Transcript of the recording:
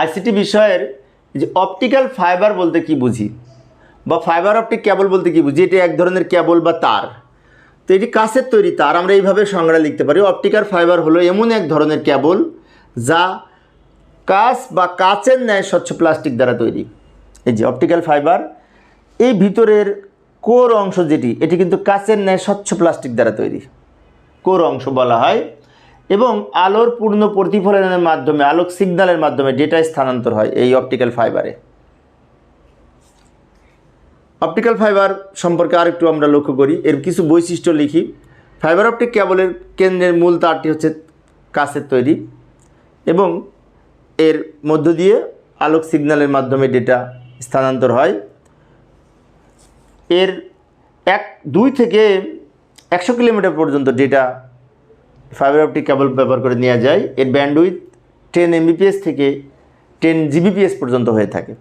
ICT বিষয়ের যে optical fibre বলতে কি বুঝি? বা ফাইবার অপটিক কেবল বলতে কি বুঝি? এটি এক ধরনের কেবল বা তার। তো এটি কাছের তৈরি তার, আমরা এইভাবে সংজ্ঞা লিখতে পারি। অপটিক্যাল ফাইবার হলো এমন এক ধরনের কেবল যা কাঁচ বা কাচের ন্যায় স্বচ্ছ প্লাস্টিক দ্বারা তৈরি। এই যে অপটিক্যাল ফাইবার এই ভিতরের কোর অংশ যেটি, এটি কিন্তু কাচের ন্যায় স্বচ্ছ প্লাস্টিক দ্বারা তৈরি। কোর অংশ বলা হয় এবং আলোর পূর্ণ প্রতিফলনের মাধ্যমে, আলোক সিগন্যালের মাধ্যমে ডেটা স্থানান্তর হয় এই অপটিক্যাল ফাইবারে অপটিক্যাল ফাইবার সম্পর্কে আরেকটু আমরা লক্ষ্য করি। এর কিছু বৈশিষ্ট্য লিখি। ফাইবার অপটিক কেবলের কেন্দ্রের মূল তারটি হচ্ছে কাছের তৈরি এবং এর মধ্য দিয়ে আলোক সিগন্যালের মাধ্যমে ডেটা স্থানান্তর হয়। এর এক, দুই থেকে একশো কিলোমিটার পর্যন্ত ডেটা ফাইবার অপটিক কেবল ব্যবহার করে নেওয়া যায়। এর ব্যান্ডউইথ টেন এমবিপিএস থেকে টেন জিবিপিএস পর্যন্ত হয়ে থাকে।